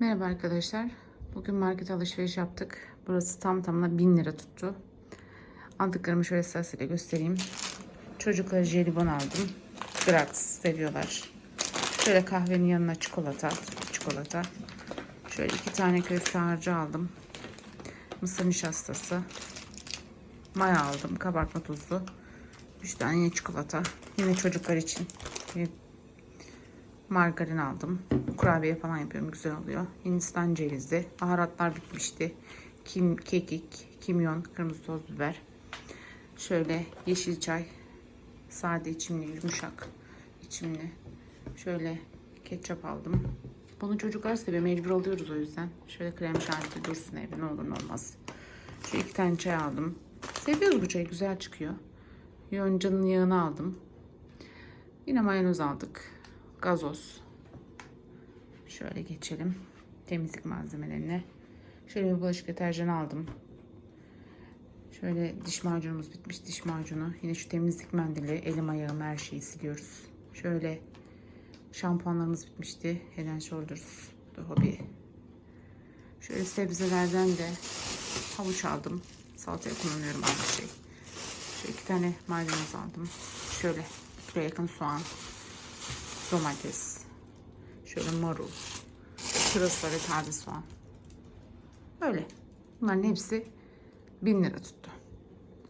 Merhaba arkadaşlar. Bugün market alışveriş yaptık. Burası tam tamına 1000 lira tuttu. Aldıklarımı şöyle sırasıyla göstereyim. Çocuklara jelibon aldım. Gratis veriyorlar. Şöyle kahvenin yanına çikolata. Çikolata. Şöyle iki tane köfte harcı aldım. Mısır nişastası. Maya aldım. Kabartma tozu. Üç tane yine çikolata. Yine çocuklar için. Margarin aldım. Kurabiye falan yapıyorum. Güzel oluyor. Hindistan cevizi. Baharatlar bitmişti. Kim, kekik, kimyon, kırmızı toz biber. Şöyle yeşil çay. Sade içimli, yumuşak içimli. Şöyle ketçap aldım. Bunu çocuklar seviyor. Mecbur alıyoruz o yüzden. Şöyle krem şanti dursun evde. Ne olur ne olmaz. Şu iki tane çay aldım. Seviyoruz bu çayı. Güzel çıkıyor. Yonca'nın yağını aldım. Yine mayonez aldık. Gazoz. Şöyle geçelim. Temizlik malzemelerine. Şöyle bir bulaşık deterjanı aldım. Şöyle diş macunumuz bitmiş. Diş macunu. Yine şu temizlik mendili. Elim ayağım her şeyi siliyoruz. Şöyle şampuanlarımız bitmişti. Head and Shoulders. The Hobby. Şöyle sebzelerden de havuç aldım. Salataya kullanıyorum aynı şey. Şöyle iki tane maydanoz aldım. Şöyle kilo yakın soğan. Domates. Şöyle marul. Pırasa ve taze soğan. Böyle. Bunların hepsi 1000 lira tuttu.